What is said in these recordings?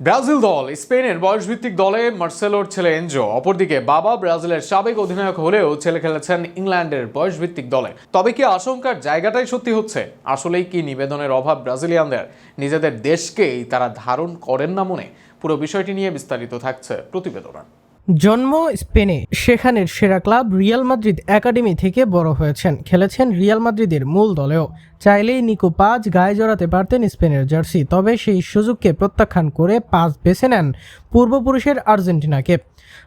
Brazil দল, স্পেনের বয়সভিত্তিক দলে মার্সেলোর ছেলে এনজো, অপরদিকে বাবা ব্রাজিলের সাবেক অধিনায়ক হলেও ছেলে খেলেছেন ইংল্যান্ডের বয়সভিত্তিক দলে। তবে কি আশঙ্কার জায়গাটাই সত্যি হচ্ছে? আসলেই কি নিবেদনের অভাব ব্রাজিলিয়ানদের? নিজেদের দেশকেই তারা ধারণ করেন না মনে? পুরো বিষয়টি নিয়ে বিস্তারিত থাকছে প্রতিবেদনা। জন্ম স্পেনে, সেখানের সেরা ক্লাব রিয়াল মাদ্রিদ একাডেমি থেকে বড় হয়েছেন। খেলেছেন রিয়াল মাদ্রিদের মূল দলেও। চাইলেই নিকো পাজ গায়ে জড়াতে পারতেন স্পেনের জার্সি, তবে সেই সুযোগকে প্রত্যাখ্যান করে পাজ বেছে নেন পূর্বপুরুষের আর্জেন্টিনাকে।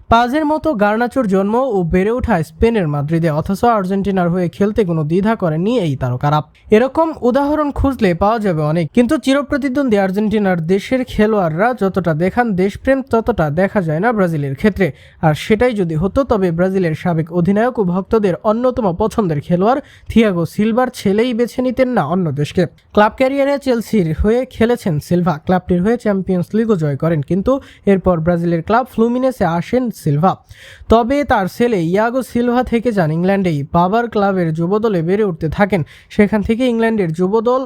পাজের মতো গার্নাচোর জন্ম ও বেড়ে ওঠা স্পেনের মাদ্রিদে, অথচ আর্জেন্টিনার হয়ে খেলতে কোনো দ্বিধা করেননি এই তারকারা। এরকম উদাহরণ খুঁজলে পাওয়া যাবে অনেক, কিন্তু চিরপ্রতিদ্বন্দ্বী আর্জেন্টিনার দেশের খেলোয়াড়রা যতটা দেখান দেশপ্রেম, ততটা দেখা যায় না ব্রাজিলের ক্ষেত্রে। আর সেটাই যদি হতো, তবে ব্রাজিলের সাবেক অধিনায়ক ও ভক্তদের অন্যতম পছন্দের খেলোয়াড় থিয়াগো সিলভার ছেলেই বেছে নিতেন না অন্য দেশকে। ক্লাব ক্যারিয়ারে চেলসির হয়ে খেলেছেন সিলভা। ক্লাবটির হয়ে চ্যাম্পিয়ন্স লিগও জয় করেন, কিন্তু এরপর ব্রাজিলের ক্লাব ফ্লুমিনেসে আসেন সিলভা। তবে তার ছেলে ইয়াগো সিলভা থেকে যান ইংল্যান্ডেই। বাবার ক্লাবের যুবদলে বেড়ে উঠতে থাকেন। সেখান থেকে ইংল্যান্ডের যুবদল,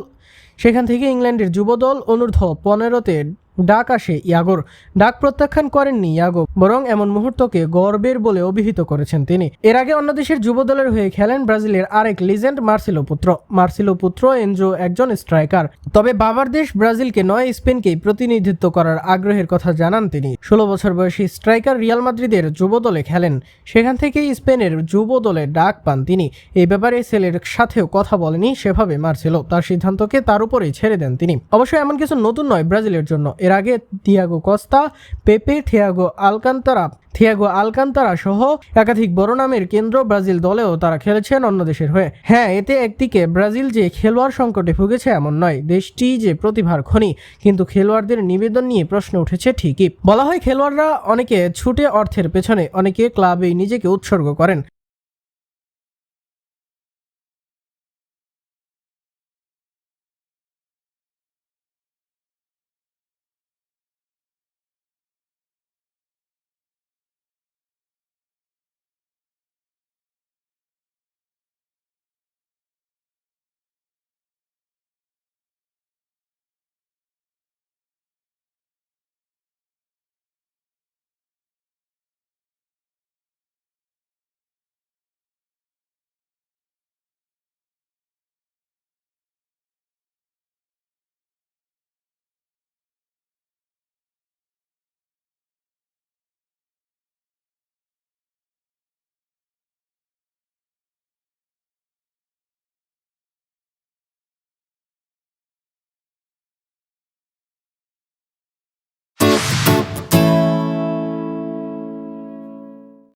সেখান থেকে ইংল্যান্ডের যুবদল অনূর্ধ্ব পনেরোতে ডাক আসে ইয়াগোর। ডাক প্রত্যাখ্যান করেননি ইয়াগো, বরং এমন মুহূর্তকে গর্বের বলে অভিহিত করেছেন তিনি। এর আগে অন্য দেশের যুবদলের হয়ে খেলেন ব্রাজিলের আরেক লিজেন্ড মার্সিলো পুত্র। মার্সিলো পুত্র এনজো একজন স্ট্রাইকার। তবে বাবার দেশ ব্রাজিলকে নয়, স্পেনকেই প্রতিনিধিত্ব করার আগ্রহের কথা জানান তিনি। ষোলো বছর বয়সী স্ট্রাইকার রিয়াল মাদ্রিদের যুবদলে খেলেন। সেখান থেকেই স্পেনের যুবদলে ডাক পান তিনি। এই ব্যাপারে ছেলের সাথেও কথা বলেনি সেভাবে মার্সেলো। তার সিদ্ধান্তকে তার উপরেই ছেড়ে দেন তিনি। অবশ্য এমন কিছু নতুন নয় ব্রাজিলের জন্য। এর আগে Thiago Costa, Pepe Thiago Alcantara Thiago Alcantara সহ একাধিক বড় নামের কেন্দ্র ব্রাজিল দলেও তারা খেলেছেন অন্য দেশের হয়ে। হ্যাঁ এতে একদিকে ব্রাজিল যে খেলোয়াড় সংকটে ভুগেছে এমন নয়, দেশটি যে প্রতিভার খনি, কিন্তু খেলোয়াড়দের নিবেদন নিয়ে প্রশ্ন উঠেছে ঠিকই। বলা হয় খেলোয়াড়রা অনেকে ছুটে অর্থের পেছনে, অনেকে ক্লাবে নিজেকে উৎসর্গ করেন।